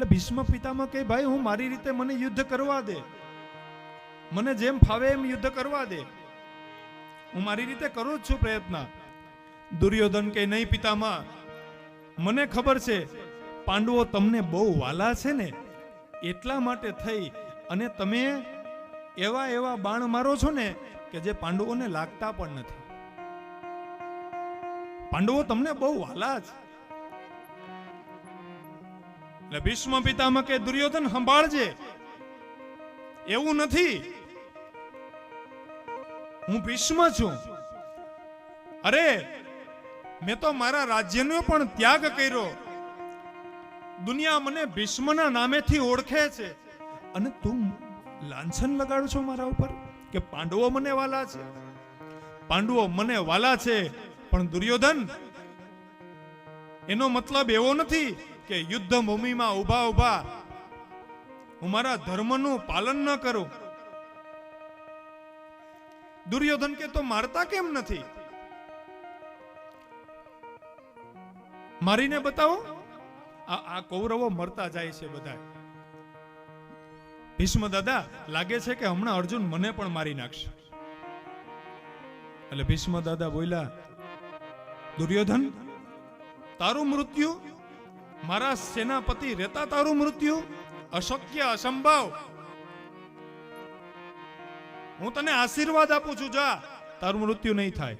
એટલે ભીષ્મ પિતામાં કે ભાઈ, હું મારી રીતે મને યુદ્ધ કરવા દે. મને જેમ ફાવે એમ યુદ્ધ કરવા દે. હું મારી રીતે કરું જ છું પ્રયત્ન. દુર્યોધન કે નહીં પિતામાં મને ખબર છે, પાંડવો તમને બહુ વાલા છે ને, એટલા માટે થઈ. અને તમે એવા એવા બાણ મારો છો ને, કે જે પાંડવોને લાગતા પણ નથી. પાંડવો તમને બહુ વાલા છે એટલે ભીષ્મ પિતામાં કે દુર્યોધન સંભાળજે. એવું નથી. હું ભીષ્મ છું. અરે, મેં તો મારા રાજ્યનો પણ ત્યાગ કર્યો. દુનિયા મને ભીષ્મના નામેથી ઓળખે છે. અને તું લાંછન લગાડો છો મારા ઉપર? કે પાંડવો મને વાલા છે? પાંડવો મને વાલા છે, પણ દુર્યોધન, એનો મતલબ એવો નથી. કે યુદ્ધ ભૂમિમાં ઊભા ઊભા હું મારા ધર્મનું પાલન ન કરું. દુર્યોધન કે તો મારતા કેમ નથી? મારીને બતાવો. આ કૌરવો મરતા જાય છે બધા. ભીષ્મ દાદા, લાગે છે કે હમણાં અર્જુન મને પણ મારી નાખશે. એટલે ભીષ્મ દાદા બોલ્યા, દુર્યોધન, તારું મૃત્યુ મારા સેનાપતિ રહેતા તારું મૃત્યુ? અશક્ય, અસંભવ. હું તને આશીર્વાદ આપું છું, જા. તારું મૃત્યુ નહીં થાય.